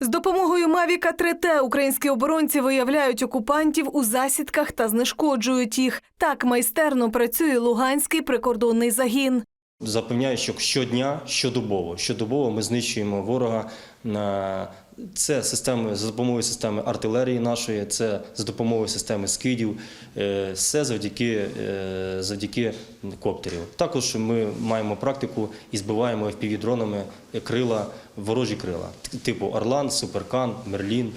З допомогою Мавіка 3Т українські оборонці виявляють окупантів у засідках та знешкоджують їх. Так майстерно працює Луганський прикордонний загін. Запевняю, що щодня, щодобово, щодобово ми знищуємо ворога. Це системи за допомогою системи артилерії нашої, це за допомогою системи скидів, е, все завдяки, е, завдяки коптерів. Також ми маємо практику і збиваємо FPV-дронами крила, ворожі крила, типу Орлан, Суперкан, Мерлін.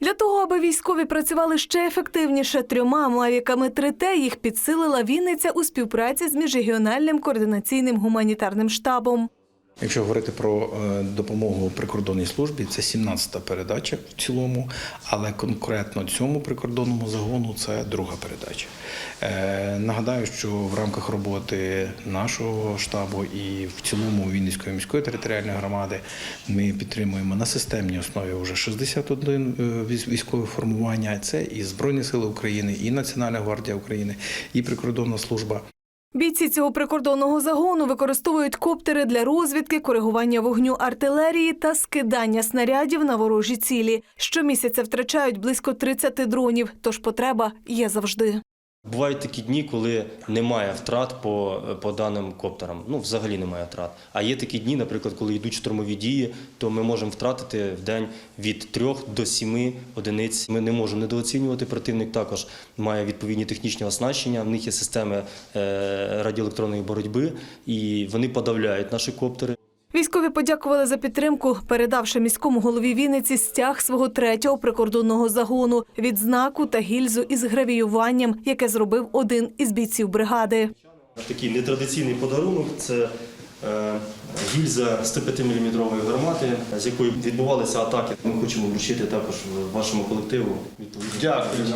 Для того, аби військові працювали ще ефективніше трьома мавіками 3Т, їх підсилила Вінниця у співпраці з міжрегіональним координаційним гуманітарним штабом. Якщо говорити про е, допомогу прикордонній службі, це 17-та передача в цілому, але конкретно цьому прикордонному загону це друга передача. Е, Нагадаю, що в рамках роботи нашого штабу і в цілому Вінницької міської територіальної громади ми підтримуємо на системній основі вже 61 е, військове формування. Це і Збройні Сили України, і Національна гвардія України, і прикордонна служба. Бійці цього прикордонного загону використовують коптери для розвідки, коригування вогню артилерії та скидання снарядів на ворожі цілі. Щомісяця втрачають близько 30 дронів, тож потреба є завжди. Бувають такі дні, коли немає втрат по, по даним коптерам. Ну, взагалі немає втрат. А є такі дні, наприклад, коли йдуть штурмові дії, то ми можемо втратити в день від 3 до 7 одиниць. Ми не можемо недооцінювати. Противник також має відповідні технічні оснащення. В них є системи е, радіоелектронної боротьби, і вони подавляють наші коптери. Військові подякували за підтримку, передавши міському голові Вінниці стяг свого третього прикордонного загону, відзнаку та гільзу із гравіюванням, яке зробив один із бійців бригади. Такий нетрадиційний подарунок це е, гільза 105 мм гармати, з якою відбувалися атаки. Ми хочемо вручити також вашому колективу. Дякую.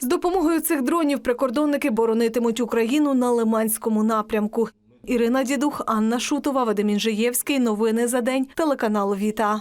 З допомогою цих дронів прикордонники боронитимуть Україну на Лиманському напрямку. Ірина Дідух, Анна Шутова, Вадим Інжиєвський. Новини за день. Телеканал Віта.